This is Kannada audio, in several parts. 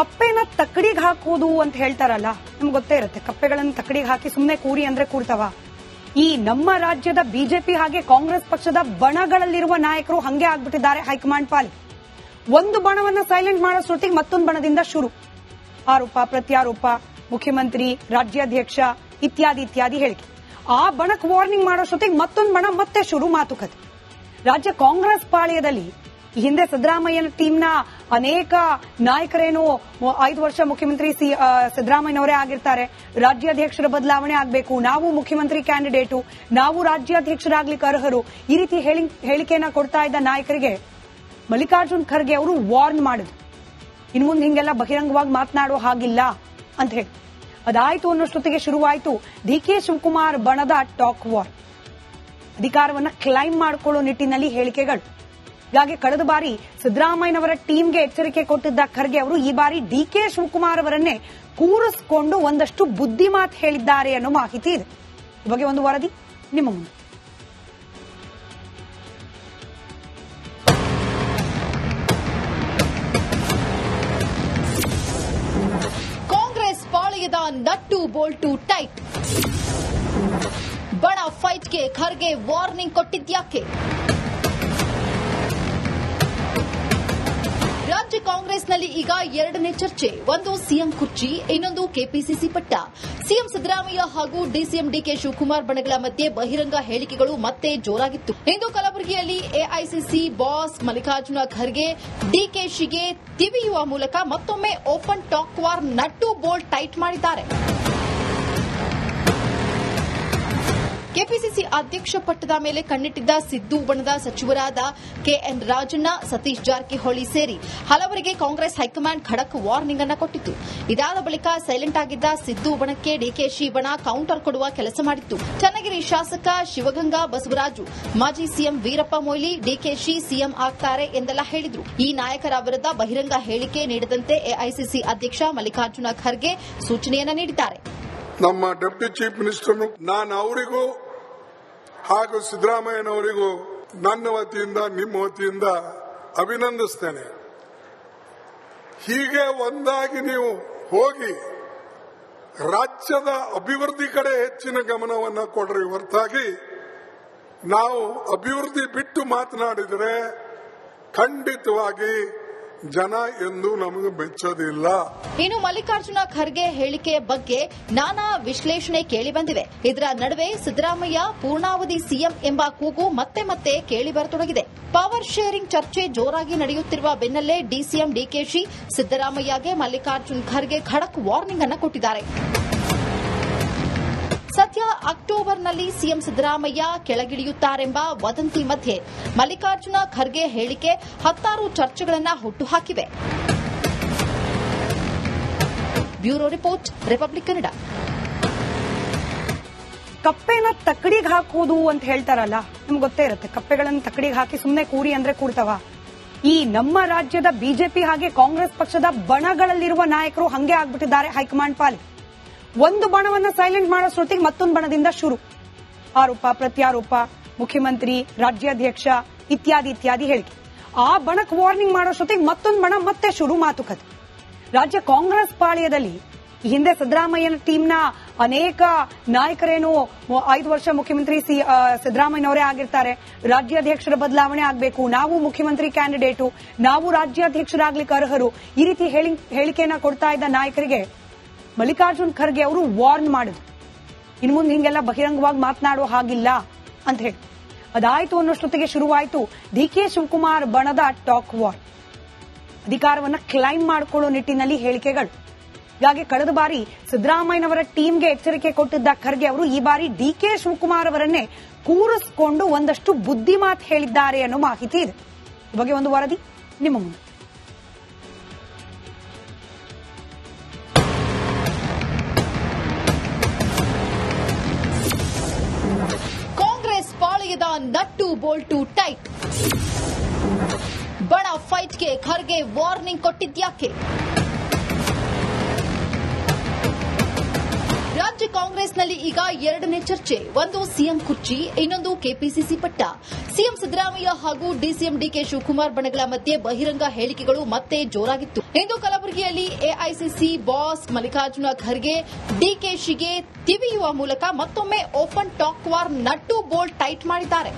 ಕಪ್ಪೆನ ತಕ್ಕಡಿಗೆ ಹಾಕುವುದು ಅಂತ ಹೇಳ್ತಾರಲ್ಲ, ನಮ್ಗೆ ಗೊತ್ತೇ ಇರುತ್ತೆ. ಕಪ್ಪೆಗಳನ್ನು ತಕ್ಕಡಿಗೆ ಹಾಕಿ ಸುಮ್ಮನೆ ಕೂರಿ ಅಂದ್ರೆ ಕೂಡ್ತಾವ. ಈ ನಮ್ಮ ರಾಜ್ಯದ ಬಿಜೆಪಿ ಹಾಗೆ ಕಾಂಗ್ರೆಸ್ ಪಕ್ಷದ ಬಣಗಳಲ್ಲಿರುವ ನಾಯಕರು ಹಂಗೆ ಆಗ್ಬಿಟ್ಟಿದ್ದಾರೆ ಹೈಕಮಾಂಡ್ ಪಾಲಿ. ಒಂದು ಬಣವನ್ನ ಸೈಲೆಂಟ್ ಮಾಡೋ ಮಾಡೋಷ್ಟೊತ್ತಿಗೆ ಮತ್ತೊಂದು ಬಣದಿಂದ ಶುರು. ಆರೋಪ, ಪ್ರತ್ಯಾರೋಪ, ಮುಖ್ಯಮಂತ್ರಿ, ರಾಜ್ಯಾಧ್ಯಕ್ಷ, ಇತ್ಯಾದಿ ಇತ್ಯಾದಿ ಹೇಳಿಕೆ. ಆ ಬಣಕ್ ವಾರ್ನಿಂಗ್ ಮಾಡೋ ಮಾಡೋಷ್ಟೊತ್ತಿಗೆ ಮತ್ತೊಂದು ಬಣ ಮತ್ತೆ ಶುರು ಮಾತುಕತೆ. ರಾಜ್ಯ ಕಾಂಗ್ರೆಸ್ ಪಾಳ್ಯದಲ್ಲಿ ಈ ಹಿಂದೆ ಸಿದ್ದರಾಮಯ್ಯನ ಟೀಮ್ನ ಅನೇಕ ನಾಯಕರೇನು, ಐದು ವರ್ಷ ಮುಖ್ಯಮಂತ್ರಿ ಸಿ ಸಿದ್ದರಾಮಯ್ಯನವರೇ ಆಗಿರ್ತಾರೆ. ರಾಜ್ಯಾಧ್ಯಕ್ಷರ ಬದಲಾವಣೆ ಆಗಬೇಕು. ನಾವು ಮುಖ್ಯಮಂತ್ರಿ ಕ್ಯಾಂಡಿಡೇಟು ನಾವು ರಾಜ್ಯಾಧ್ಯಕ್ಷರಾಗ್ಲಿಕ್ಕೆ ಅರ್ಹರು. ಈ ರೀತಿ ಹೇಳಿ- ಹೇಳಿಕೆಯನ್ನ ಕೊಡ್ತಾ ಇದ್ದ ನಾಯಕರಿಗೆ ಮಲ್ಲಿಕಾರ್ಜುನ್ ಖರ್ಗೆ ಅವರು ವಾರ್ನ್ ಮಾಡಿದ್ರು. ಇನ್ನು ಮುಂದೆ ಹಿಂಗೆಲ್ಲ ಬಹಿರಂಗವಾಗಿ ಮಾತನಾಡೋ ಹಾಗಿಲ್ಲ ಅಂತ ಹೇಳಿ. ಅದಾಯ್ತು ಅನ್ನೋಷ್ಟೊತ್ತಿಗೆ ಶುರುವಾಯಿತು ಡಿ ಕೆ ಶಿವಕುಮಾರ್ ಬಣದ ಟಾಕ್ ವಾರ್. ಅಧಿಕಾರವನ್ನ ಕ್ಲೈಮ್ ಮಾಡಿಕೊಳ್ಳೋ ನಿಟ್ಟಿನಲ್ಲಿ ಹೇಳಿಕೆಗಳು. ಹೀಗಾಗಿ ಕಳೆದ ಬಾರಿ ಸಿದ್ದರಾಮಯ್ಯನವರ ಟೀಮ್ಗೆ ಎಚ್ಚರಿಕೆ ಕೊಟ್ಟಿದ್ದ ಖರ್ಗೆ ಅವರು ಈ ಬಾರಿ ಡಿ ಕೆ ಶಿವಕುಮಾರ್ ಅವರನ್ನೇ ಕೂರಿಸಿಕೊಂಡು ಒಂದಷ್ಟು ಬುದ್ಧಿ ಮಾತು ಹೇಳಿದ್ದಾರೆ ಅನ್ನೋ ಮಾಹಿತಿ ಇದೆ. ಈ ಬಗ್ಗೆ ಒಂದು ವರದಿ ನಿಮ್ಮ ಮುಂದೆ. ಕಾಂಗ್ರೆಸ್ ಪಾಳೆಯದ ನಟ್ಟು ಬೋಲ್ಟು ಟೈಟ್. ಬಡ ಫೈಟ್ಗೆ ಖರ್ಗೆ ವಾರ್ನಿಂಗ್ ಕೊಟ್ಟಿದ್ಯಾಕೆ? ರಾಜ್ಯ ಕಾಂಗ್ರೆಸ್ನಲ್ಲಿ ಈಗ ಎರಡನೇ ಚರ್ಚೆ. ಒಂದು ಸಿಎಂ ಕುರ್ಚಿ, ಇನ್ನೊಂದು ಕೆಪಿಸಿಸಿ ಪಟ್ಟ. ಸಿಎಂ ಸಿದ್ದರಾಮಯ್ಯ ಹಾಗೂ ಡಿಸಿಎಂ ಡಿಕೆ ಶಿವಕುಮಾರ್ ಬಣಗಳ ಮಧ್ಯೆ ಬಹಿರಂಗ ಹೇಳಿಕೆಗಳು ಮತ್ತೆ ಜೋರಾಗಿತ್ತು. ಇಂದು ಕಲಬುರಗಿಯಲ್ಲಿ ಎಐಸಿಸಿ ಬಾಸ್ ಮಲ್ಲಿಕಾರ್ಜುನ ಖರ್ಗೆ ಡಿಕೆಶಿಗೆ ತಿವಿಯುವ ಮೂಲಕ ಮತ್ತೊಮ್ಮೆ open talk war, nut bolt tight ಮಾಡಿದ್ದಾರೆ. ಕೆಪಿಸಿಸಿ ಅಧ್ಯಕ್ಷ ಪಟ್ಟದ ಮೇಲೆ ಕಣ್ಣಿಟ್ಟಿದ್ದ ಸಿದ್ದು ಬಣದ ಸಚಿವರಾದ ಕೆಎನ್ ರಾಜಣ್ಣ, ಸತೀಶ್ ಜಾರಕಿಹೊಳಿ ಸೇರಿ ಹಲವರಿಗೆ ಕಾಂಗ್ರೆಸ್ ಹೈಕಮಾಂಡ್ ಖಡಕ್ ವಾರ್ನಿಂಗ್ ಅನ್ನು ಕೊಟ್ಟಿತ್ತು. ಇದಾದ ಬಳಿಕ ಸೈಲೆಂಟ್ ಆಗಿದ್ದ ಸಿದ್ದು ಬಣಕ್ಕೆ ಡಿಕೆಶಿ ಬಣ ಕೌಂಟರ್ ಕೊಡುವ ಕೆಲಸ ಮಾಡಿತ್ತು. ಚನ್ನಗಿರಿ ಶಾಸಕ ಶಿವಗಂಗಾ ಬಸವರಾಜು, ಮಾಜಿ ಸಿಎಂ ವೀರಪ್ಪ ಮೊಯ್ಲಿ ಡಿಕೆಶಿ ಸಿಎಂ ಆಗ್ತಾರೆ ಎಂದೆಲ್ಲ ಹೇಳಿದ್ರು. ಈ ನಾಯಕರ ವಿರುದ್ಧ ಬಹಿರಂಗ ಹೇಳಿಕೆ ನೀಡದಂತೆ ಎಐಸಿಸಿ ಅಧ್ಯಕ್ಷ ಮಲ್ಲಿಕಾರ್ಜುನ ಖರ್ಗೆ ಸೂಚನೆಯನ್ನ ನೀಡಿದ್ದಾರೆ. ನಮ್ಮ ಡೆಪ್ಟಿ ಚೀಫ್ ಮಿನಿಸ್ಟರ್ ನಾನು ಅವರಿಗೂ ಹಾಗೂ ಸಿದ್ದರಾಮಯ್ಯನವರಿಗೂ ನನ್ನ ವತಿಯಿಂದ, ನಿಮ್ಮ ವತಿಯಿಂದ ಅಭಿನಂದಿಸ್ತೇನೆ. ಹೀಗೆ ಒಂದಾಗಿ ನೀವು ಹೋಗಿ ರಾಜ್ಯದ ಅಭಿವೃದ್ಧಿ ಕಡೆ ಹೆಚ್ಚಿನ ಗಮನವನ್ನು ಕೊಡ್ರಿ ಹೊರತಾಗಿ ನಾವು ಅಭಿವೃದ್ಧಿ ಬಿಟ್ಟು ಮಾತನಾಡಿದರೆ ಖಂಡಿತವಾಗಿ ಜನ ಎಂದು ನಮಗೆ ಬೆಚ್ಚದಿಲ್ಲ. ಇನ್ನು ಮಲ್ಲಿಕಾರ್ಜುನ ಖರ್ಗೆ ಹೇಳಿಕೆ ಬಗ್ಗೆ ನಾನಾ ವಿಶ್ಲೇಷಣೆ ಕೇಳಿ ಬಂದಿವೆ ಇದರ ನಡುವೆ ಸಿದ್ದರಾಮಯ್ಯ, ಪೂರ್ಣಾವಧಿ ಸಿಎಂ ಎಂಬ ಕೂಗು ಮತ್ತೆ ಮತ್ತೆ ಕೇಳಿ ಬರತೊಡಗಿದೆ. ಪವರ್ ಶೇರಿಂಗ್ ಚರ್ಚೆ ಜೋರಾಗಿ ನಡೆಯುತ್ತಿರುವ ಬೆನ್ನಲ್ಲೇ ಡಿಸಿಎಂ ಡಿಕೆಶಿ ಸಿದ್ದರಾಮಯ್ಯಗೆ ಮಲ್ಲಿಕಾರ್ಜುನ್ ಖರ್ಗೆ ಖಡಕ್ ವಾರ್ನಿಂಗ್ ಅನ್ನು ಕೊಟ್ಟಿದ್ದಾರೆ. ಸದ್ಯ ಅಕ್ಟೋಬರ್ನಲ್ಲಿ ಸಿಎಂ ಸಿದ್ದರಾಮಯ್ಯ ಕೆಳಗಿಳಿಯುತ್ತಾರೆಂಬ ವದಂತಿ ಮಧ್ಯೆ ಮಲ್ಲಿಕಾರ್ಜುನ ಖರ್ಗೆ ಹೇಳಿಕೆ ಹತ್ತಾರು ಚರ್ಚೆಗಳನ್ನು ಹುಟ್ಟುಹಾಕಿವೆ. Bureau report, Republic Kannada. ಕಪ್ಪೆನ ತಕ್ಕಡಿಗೆ ಹಾಕುವುದು ಅಂತ ಹೇಳ್ತಾರಲ್ಲ, ನಿಮ್ಗೆ ಗೊತ್ತೇ ಇರುತ್ತೆ, ಕಪ್ಪೆಗಳನ್ನು ತಕ್ಕಡಿಗೆ ಹಾಕಿ ಸುಮ್ಮನೆ ಕೂರಿ ಅಂದ್ರೆ ಕೂಡ್ತವ. ಈ ನಮ್ಮ ರಾಜ್ಯದ ಬಿಜೆಪಿ ಹಾಗೆ ಕಾಂಗ್ರೆಸ್ ಪಕ್ಷದ ಬಣಗಳಲ್ಲಿರುವ ನಾಯಕರು ಹಂಗೆ ಆಗ್ಬಿಟ್ಟಿದ್ದಾರೆ ಹೈಕಮಾಂಡ್ ಪಾಲಿ. ಒಂದು ಬಣವನ್ನ ಸೈಲೆಂಟ್ ಮಾಡೋಷ್ಟೊತ್ತಿಗೆ ಮತ್ತೊಂದು ಬಣದಿಂದ ಶುರು. ಆರೋಪ, ಪ್ರತ್ಯಾರೋಪ, ಮುಖ್ಯಮಂತ್ರಿ, ರಾಜ್ಯಾಧ್ಯಕ್ಷ, ಇತ್ಯಾದಿ ಇತ್ಯಾದಿ ಹೇಳಿಕೆ. ಆ ಬಣಕ್ ವಾರ್ನಿಂಗ್ ಮಾಡೋಷ್ಟೊತ್ತಿಗೆ ಮತ್ತೊಂದು ಬಣ ಮತ್ತೆ ಶುರು ಮಾತುಕತೆ. ರಾಜ್ಯ ಕಾಂಗ್ರೆಸ್ ಪಾಳ್ಯದಲ್ಲಿ ಹಿಂದೆ ಸಿದ್ದರಾಮಯ್ಯನ ಟೀಮ್ನ ಅನೇಕ ನಾಯಕರೇನು ಐದು ವರ್ಷ ಮುಖ್ಯಮಂತ್ರಿ ಸಿ ಸಿದ್ದರಾಮಯ್ಯನವರೇ ಆಗಿರ್ತಾರೆ. ರಾಜ್ಯಾಧ್ಯಕ್ಷರ ಬದಲಾವಣೆ ಆಗಬೇಕು. ನಾವು ಮುಖ್ಯಮಂತ್ರಿ ಕ್ಯಾಂಡಿಡೇಟು ನಾವು ರಾಜ್ಯಾಧ್ಯಕ್ಷರಾಗ್ಲಿಕ್ಕೆ ಅರ್ಹರು. ಈ ರೀತಿ ಹೇಳಿ- ಹೇಳಿಕೆಯನ್ನ ಕೊಡ್ತಾ ಇದ್ದ ನಾಯಕರಿಗೆ ಮಲ್ಲಿಕಾರ್ಜುನ್ ಖರ್ಗೆ ಅವರು ವಾರ್ನ್ ಮಾಡಿದ್ರು. ಇನ್ನು ಮುಂದೆ ಹಿಂಗೆಲ್ಲ ಬಹಿರಂಗವಾಗಿ ಮಾತನಾಡೋ ಹಾಗಿಲ್ಲ ಅಂತ ಹೇಳಿ. ಅದಾಯ್ತು ಅನ್ನೋಷ್ಟೊತ್ತಿಗೆ ಶುರುವಾಯಿತು ಡಿ ಕೆ ಶಿವಕುಮಾರ್ ಬಣದ ಟಾಕ್ ವಾರ್. ಅಧಿಕಾರವನ್ನ ಕ್ಲೈಮ್ ಮಾಡಿಕೊಳ್ಳೋ ನಿಟ್ಟಿನಲ್ಲಿ ಹೇಳಿಕೆಗಳು. ಹೀಗಾಗಿ ಕಳೆದ ಬಾರಿ ಸಿದ್ದರಾಮಯ್ಯನವರ ಟೀಮ್ಗೆ ಎಚ್ಚರಿಕೆ ಕೊಟ್ಟಿದ್ದ ಖರ್ಗೆ ಅವರು ಈ ಬಾರಿ ಡಿ ಕೆ ಶಿವಕುಮಾರ್ ಅವರನ್ನೇ ಕೂರಿಸಿಕೊಂಡು ಒಂದಷ್ಟು ಬುದ್ಧಿ ಮಾತು ಹೇಳಿದ್ದಾರೆ ಅನ್ನೋ ಮಾಹಿತಿ ಇದೆ. ಬಗ್ಗೆ ಒಂದು ವರದಿ, ನಿಮ್ಮ ಮುಂದೆ. ಬೋಲ್ಟು ಟೈಟ್ ಬಡ ಫೈಟ್ಗೆ ಖರ್ಗೆ ವಾರ್ನಿಂಗ್ ಕೊಟ್ಟಿದ್ಯಾಕೆ ರಾಜ್ಯ ಕಾಂಗ್ರೆಸ್ನಲ್ಲಿ ಈಗ ಎರಡನೇ ಚರ್ಚೆ ಒಂದು ಸಿಎಂ ಕುರ್ಚಿ ಇನ್ನೊಂದು ಕೆಪಿಸಿಸಿ ಪಟ್ಟ ಸಿಎಂ ಸಿದ್ದರಾಮಯ್ಯ ಹಾಗೂ ಡಿಸಿಎಂ ಡಿಕೆ ಶಿವಕುಮಾರ್ ಬಣಗಳ ಮಧ್ಯೆ ಬಹಿರಂಗ ಹೇಳಿಕೆಗಳು ಮತ್ತೆ ಜೋರಾಗಿತ್ತು ಇಂದು ಕಲಬುರಗಿಯಲ್ಲಿ ಎಐಸಿಸಿ ಬಾಸ್ ಮಲ್ಲಿಕಾರ್ಜುನ ಖರ್ಗೆ ಡಿಕೆಶಿಗೆ ತಿವಿಯುವ ಮೂಲಕ ಮತ್ತೊಮ್ಮೆ open talk war nut bolt tight ಮಾಡಿದ್ದಾರೆ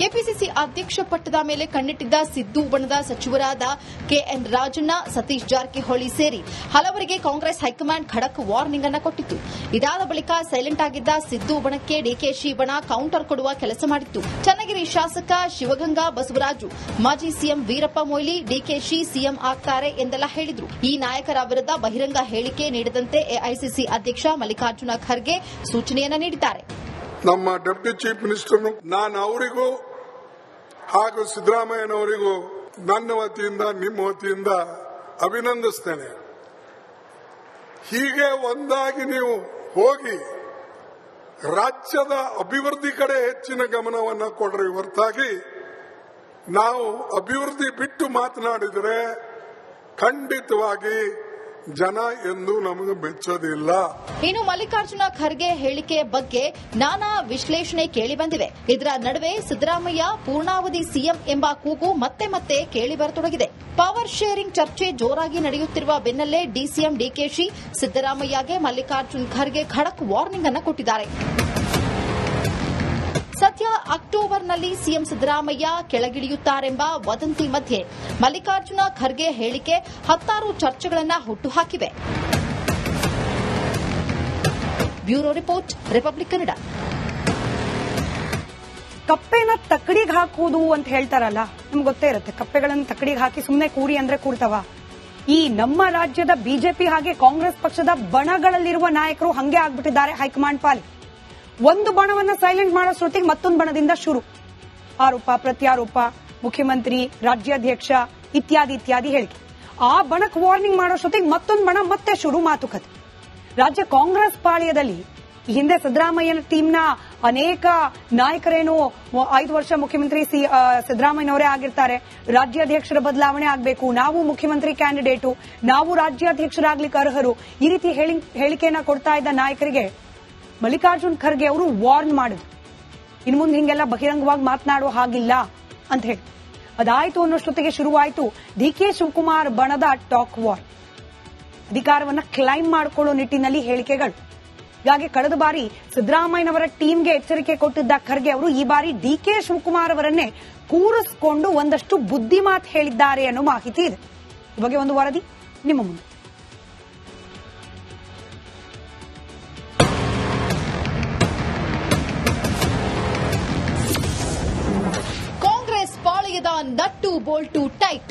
ಕೆಪಿಸಿಸಿ ಅಧ್ಯಕ್ಷ ಪಟ್ಟದ ಮೇಲೆ ಕಣ್ಣಿಟ್ಟಿದ್ದ ಸಿದ್ದು ಬಣದ ಸಚಿವರಾದ ಕೆಎನ್ ರಾಜಣ್ಣ, ಸತೀಶ್ ಜಾರಕಿಹೊಳಿ ಸೇರಿ ಹಲವರಿಗೆ ಕಾಂಗ್ರೆಸ್ ಹೈಕಮಾಂಡ್ ಖಡಕ್ ವಾರ್ನಿಂಗ್ ಅನ್ನು ಕೊಟ್ಟಿತ್ತು. ಇದಾದ ಬಳಿಕ ಸೈಲೆಂಟ್ ಆಗಿದ್ದ ಸಿದ್ದು ಬಣಕ್ಕೆ ಡಿಕೆಶಿ ಬಣ ಕೌಂಟರ್ ಕೊಡುವ ಕೆಲಸ ಮಾಡಿತ್ತು. ಚನ್ನಗಿರಿ ಶಾಸಕ ಶಿವಗಂಗಾ ಬಸವರಾಜು, ಮಾಜಿ ಸಿಎಂ ವೀರಪ್ಪ ಮೊಯ್ಲಿ ಡಿಕೆಶಿ ಸಿಎಂ ಆಗ್ತಾರೆ ಎಂದೆಲ್ಲ ಹೇಳಿದ್ರು. ಈ ನಾಯಕರ ವಿರುದ್ಧ ಬಹಿರಂಗ ಹೇಳಿಕೆ ನೀಡದಂತೆ ಎಐಸಿಸಿ ಅಧ್ಯಕ್ಷ ಮಲ್ಲಿಕಾರ್ಜುನ ಖರ್ಗೆ ಸೂಚನೆಯನ್ನು ನೀಡಿದ್ದಾರೆ. ನಮ್ಮ ಡೆಪ್ಟಿ ಚೀಫ್ ಮಿನಿಸ್ಟರ್ನು, ನಾನು ಅವರಿಗೂ ಹಾಗೂ ಸಿದ್ದರಾಮಯ್ಯನವರಿಗೂ ನನ್ನ ವತಿಯಿಂದ, ನಿಮ್ಮ ವತಿಯಿಂದ ಅಭಿನಂದಿಸ್ತೇನೆ. ಹೀಗೆ ಒಂದಾಗಿ ನೀವು ಹೋಗಿ ರಾಜ್ಯದ ಅಭಿವೃದ್ಧಿ ಕಡೆ ಹೆಚ್ಚಿನ ಗಮನವನ್ನು ಕೊಡ್ರಿ ಹೊರತಾಗಿ, ನಾವು ಅಭಿವೃದ್ಧಿ ಬಿಟ್ಟು ಮಾತನಾಡಿದರೆ ಖಂಡಿತವಾಗಿ ಜನ ಎಂದು ನಮಗೆ ಮೆಚ್ಚೋದಿಲ್ಲ ಇನ್ನು ಮಲ್ಲಿಕಾರ್ಜುನ ಖರ್ಗೆ ಹೇಳಿಕೆ ಬಗ್ಗೆ ನಾನಾ ವಿಶ್ಲೇಷಣೆ ಕೇಳಿ ಬಂದಿವೆ. ಇದರ ನಡುವೆ ಸಿದ್ದರಾಮಯ್ಯ, ಪೂರ್ಣಾವಧಿ ಸಿಎಂ ಎಂಬ ಕೂಗು ಮತ್ತೆ ಮತ್ತೆ ಕೇಳಿ ಬರತೊಡಗಿದೆ. ಪವರ್ ಶೇರಿಂಗ್ ಚರ್ಚೆ ಜೋರಾಗಿ ನಡೆಯುತ್ತಿರುವ ಬೆನ್ನಲ್ಲೇ ಡಿಸಿಎಂ ಡಿಕೆಶಿ ಸಿದ್ದರಾಮಯ್ಯಗೆ ಮಲ್ಲಿಕಾರ್ಜುನ್ ಖರ್ಗೆ ಖಡಕ್ ವಾರ್ನಿಂಗ್ ಅನ್ನು ಕೊಟ್ಟಿದ್ದಾರೆ. ಸದ್ಯ ಅಕ್ಟೋಬರ್ನಲ್ಲಿ ಸಿಎಂ ಸಿದ್ದರಾಮಯ್ಯ ಕೆಳಗಿಳಿಯುತ್ತಾರೆಂಬ ವದಂತಿ ಮಧ್ಯೆ ಮಲ್ಲಿಕಾರ್ಜುನ ಖರ್ಗೆ ಹೇಳಿಕೆ ಹತ್ತಾರು ಚರ್ಚೆಗಳನ್ನು ಹುಟ್ಟುಹಾಕಿವೆ. Bureau report, Republic Kannada. ಕಪ್ಪೆನ ತಕ್ಕಡಿಗೆ ಹಾಕುವುದು ಅಂತ ಹೇಳ್ತಾರಲ್ಲ, ನಮ್ಗೆ ಗೊತ್ತೇ ಇರುತ್ತೆ, ಕಪ್ಪೆಗಳನ್ನು ತಕ್ಕಡಿಗೆ ಹಾಕಿ ಸುಮ್ಮನೆ ಕೂರಿ ಅಂದ್ರೆ ಕೂಡ್ತವ ಈ ನಮ್ಮ ರಾಜ್ಯದ ಬಿಜೆಪಿ ಹಾಗೆ ಕಾಂಗ್ರೆಸ್ ಪಕ್ಷದ ಬಣಗಳಲ್ಲಿರುವ ನಾಯಕರು ಹಂಗೆ ಆಗ್ಬಿಟ್ಟಿದ್ದಾರೆ ಹೈಕಮಾಂಡ್ ಪಾಲಿ. ಒಂದು ಬಣವನ್ನ ಸೈಲೆಂಟ್ ಮಾಡೋಷ್ಟೊತ್ತಿಗೆ ಮತ್ತೊಂದು ಬಣದಿಂದ ಶುರು. ಆರೋಪ, ಪ್ರತ್ಯಾರೋಪ, ಮುಖ್ಯಮಂತ್ರಿ, ರಾಜ್ಯಾಧ್ಯಕ್ಷ, ಇತ್ಯಾದಿ ಇತ್ಯಾದಿ ಹೇಳಿಕೆ. ಆ ಬಣಕ್ ವಾರ್ನಿಂಗ್ ಮಾಡೋಷ್ಟೊತ್ತಿಗೆ ಮತ್ತೊಂದು ಬಣ ಮತ್ತೆ ಶುರು ಮಾತುಕತೆ. ರಾಜ್ಯ ಕಾಂಗ್ರೆಸ್ ಪಾಳ್ಯದಲ್ಲಿ ಹಿಂದೆ ಸಿದ್ದರಾಮಯ್ಯನ ಟೀಮ್ನ ಅನೇಕ ನಾಯಕರೇನು ಐದು ವರ್ಷ ಮುಖ್ಯಮಂತ್ರಿ ಸಿ ಸಿದ್ದರಾಮಯ್ಯನವರೇ ಆಗಿರ್ತಾರೆ. ರಾಜ್ಯಾಧ್ಯಕ್ಷರ ಬದಲಾವಣೆ ಆಗಬೇಕು. ನಾವು ಮುಖ್ಯಮಂತ್ರಿ ಕ್ಯಾಂಡಿಡೇಟು ನಾವು ರಾಜ್ಯಾಧ್ಯಕ್ಷರಾಗ್ಲಿಕ್ಕೆ ಅರ್ಹರು. ಈ ರೀತಿ ಹೇಳಿ- ಹೇಳಿಕೆಯನ್ನ ಕೊಡ್ತಾ ಇದ್ದ ನಾಯಕರಿಗೆ ಮಲ್ಲಿಕಾರ್ಜುನ್ ಖರ್ಗೆ ಅವರು ವಾರ್ನ್ ಮಾಡಿದ್ರು. ಇನ್ನು ಮುಂದೆ ಹಿಂಗೆಲ್ಲ ಬಹಿರಂಗವಾಗಿ ಮಾತನಾಡೋ ಹಾಗಿಲ್ಲ ಅಂತ ಹೇಳಿ. ಅದಾಯ್ತು ಅನ್ನೋಷ್ಟೊತ್ತಿಗೆ ಶುರುವಾಯಿತು ಡಿ ಕೆ ಶಿವಕುಮಾರ್ ಬಣದ ಟಾಕ್ ವಾರ್. ಅಧಿಕಾರವನ್ನ ಕ್ಲೈಮ್ ಮಾಡಿಕೊಳ್ಳೋ ನಿಟ್ಟಿನಲ್ಲಿ ಹೇಳಿಕೆಗಳು. ಹೀಗಾಗಿ ಕಳೆದ ಬಾರಿ ಸಿದ್ದರಾಮಯ್ಯನವರ ಟೀಮ್ಗೆ ಎಚ್ಚರಿಕೆ ಕೊಟ್ಟಿದ್ದ ಖರ್ಗೆ ಅವರು ಈ ಬಾರಿ ಡಿ ಕೆ ಶಿವಕುಮಾರ್ ಅವರನ್ನೇ ಕೂರಿಸಿಕೊಂಡು ಒಂದಷ್ಟು ಬುದ್ಧಿಮಾತ್ ಹೇಳಿದ್ದಾರೆ ಅನ್ನೋ ಮಾಹಿತಿ ಇದೆ. ಈ ಬಗ್ಗೆ ಒಂದು ವರದಿ, ನಿಮ್ಮ ಮುಂದೆ. ಕಾಂಗ್ರೆಸ್ ಪಾಳೆಯದ ನಟ್ಟು ಬೋಲ್ಟು ಟೈಟ್